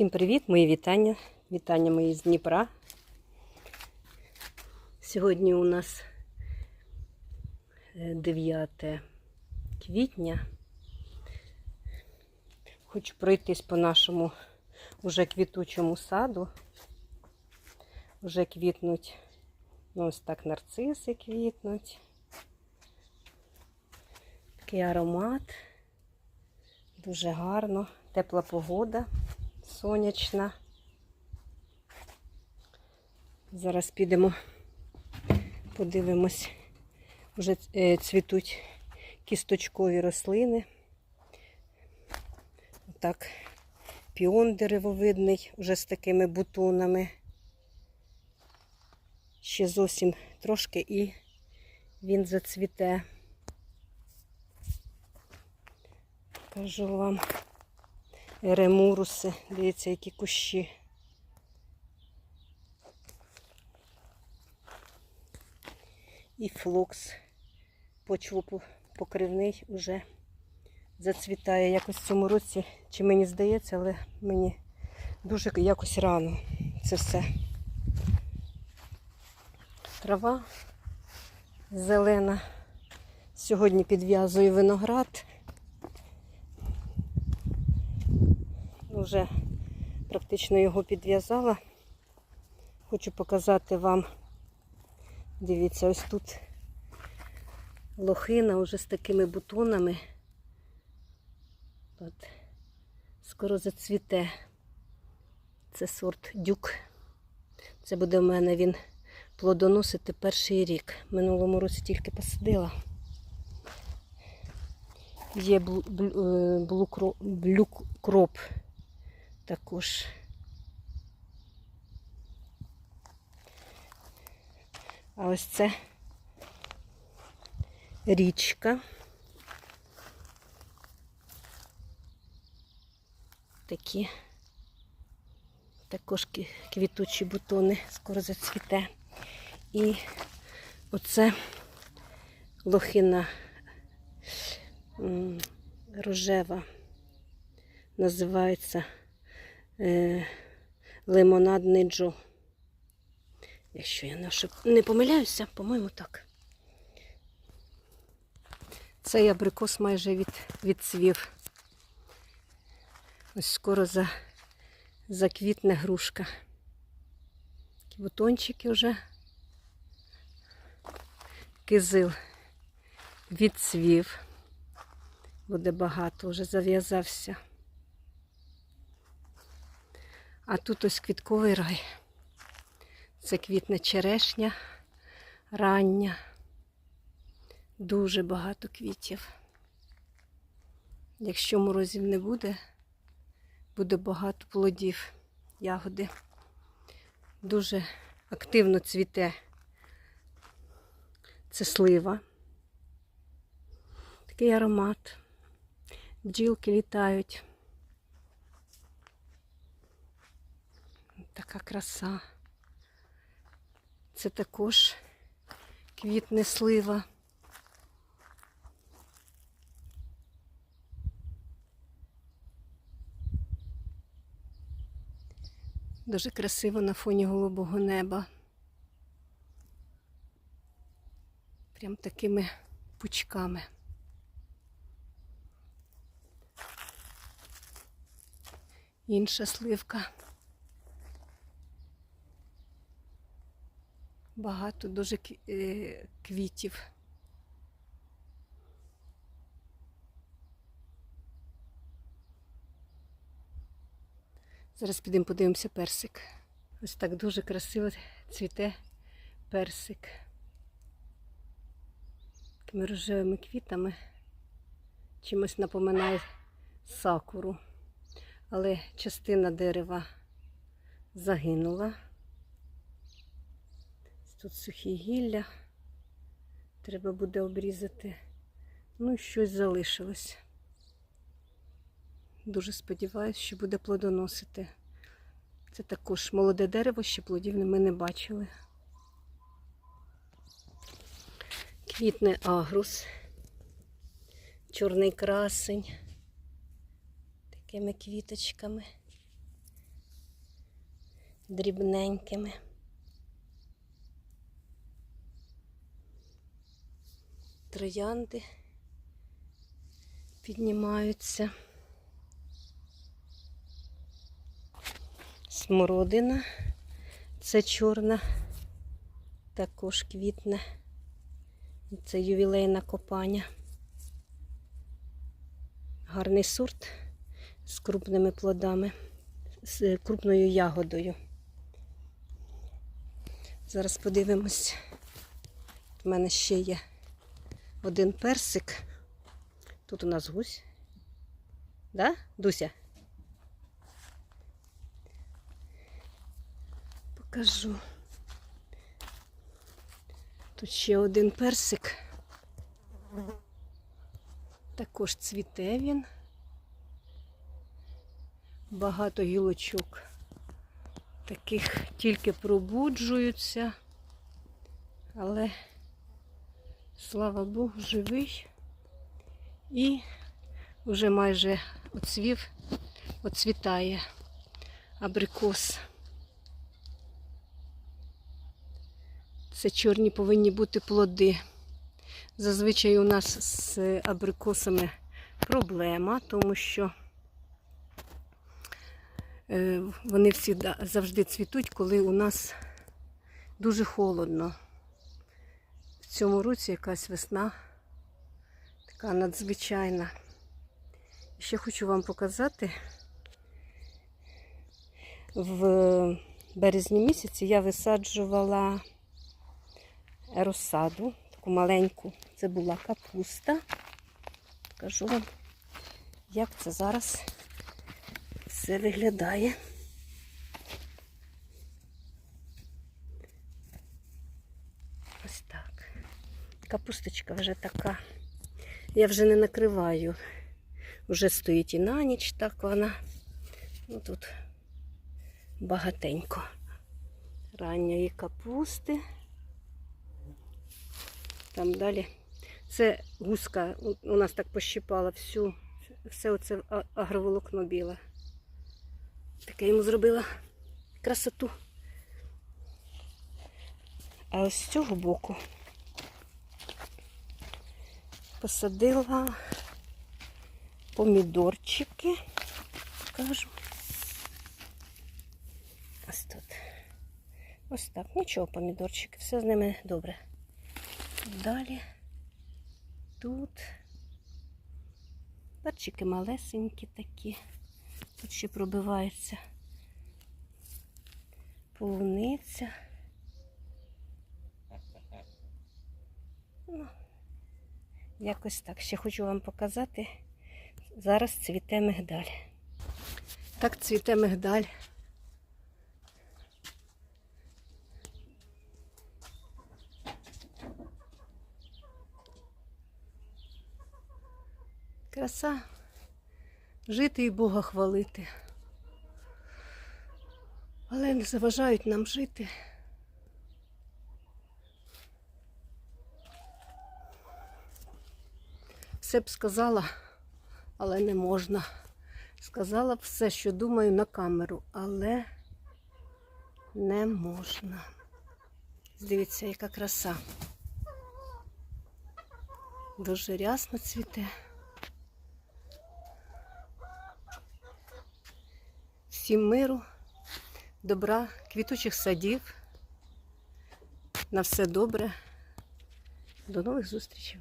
Всім привіт, мої вітання. Вітання мої з Дніпра. Сьогодні у нас е, 9 квітня. Хочу пройтись по нашому уже квітучому саду. Вже квітнуть, ну, ось так нарциси квітнуть. Такий аромат. Дуже гарно, тепла погода, сонячна. Зараз підемо, подивимось, вже е, цвітуть кісточкові рослини. Так, піон деревовидний, вже з такими бутонами. Ще зовсім трошки і він зацвіте. Кажу вам ремуруси. Дивіться, які кущі. І флокс почвопокривний уже зацвітає якось в цьому році, чи мені здається, але мені дуже якось рано це все. Трава зелена. Сьогодні підв'язую виноград. Вже практично його підв'язала. Хочу показати вам, дивіться, ось тут лохина вже з такими бутонами. От. Скоро зацвіте. Це сорт дюк. Це буде в мене він плодоносити перший рік. Минулому році тільки посадила. Є блу, блю, блю, блюкроп також. А ось це річка. Такі також квітучі бутони скоро зацвіте. І оце лохина рожева. Називається е, лимонадний джо. Якщо я не, не помиляюся, по-моєму, так. Цей абрикос майже від, відцвів. Ось скоро за, заквітне грушка. Такі бутончики вже. Кизил відцвів. Буде багато, вже зав'язався. А тут ось квітковий рай. Це квітне черешня рання. Дуже багато квітів. Якщо морозів не буде, буде багато плодів, ягоди. Дуже активно цвіте. Це слива. Такий аромат. Бджілки літають. Така краса. Це також квітне слива. Дуже красиво на фоні голубого неба. Прям такими пучками. Інша сливка. Багато дуже е, квітів. Зараз підемо подивимося персик. Ось так дуже красиво цвіте персик. Такими рожевими квітами. Чимось напоминає сакуру. Але частина дерева загинула. Тут сухі гілля. Треба буде обрізати. Ну і щось залишилось. Дуже сподіваюся, що буде плодоносити. Це також молоде дерево, ще плодів ми не бачили. Квітне агрус, чорний красень, такими квіточками. дрібненькими. Троянди піднімаються. Смородина, це чорна, також квітне. Це ювілейна копання. Гарний сорт з крупними плодами, з крупною ягодою. Зараз подивимось. У мене ще є один персик. Тут у нас гусь. Да, Дуся? Покажу. Тут ще один персик. Також цвіте він. Багато гілочок. Таких тільки пробуджуються. Але, слава Богу, живий. І вже майже оцвів, оцвітає абрикос. Це чорні повинні бути плоди. Зазвичай у нас з абрикосами проблема, тому що е, вони всі завжди цвітуть, коли у нас дуже холодно. Цьому році якась весна така надзвичайна. І ще хочу вам показати, в березні місяці я висаджувала розсаду, таку маленьку. Це була капуста. Покажу вам, як це зараз все виглядає. Ось так. Капусточка вже така. Я вже не накриваю. Вже стоїть і на ніч так вона. Ну тут багатенько ранньої капусти. Там далі. Це гуска у нас так пощипала всю, все оце агроволокно біле. Таке йому зробила красоту. А ось з цього боку посадила помідорчики, кажу. Ось тут. Ось так. Нічого, помідорчики, все з ними добре. Далі тут перчики малесенькі такі. Тут ще пробивається полуниця. Ну, якось так. Ще хочу вам показати. Зараз цвіте мигдаль. Так цвіте мигдаль. Краса. Жити і Бога хвалити. Але не заважають нам жити. Все б сказала, але не можна. Сказала б все, що думаю на камеру, але не можна. Дивіться, яка краса. Дуже рясно цвіте. Всім миру, добра, квітучих садів. На все добре. До нових зустрічей.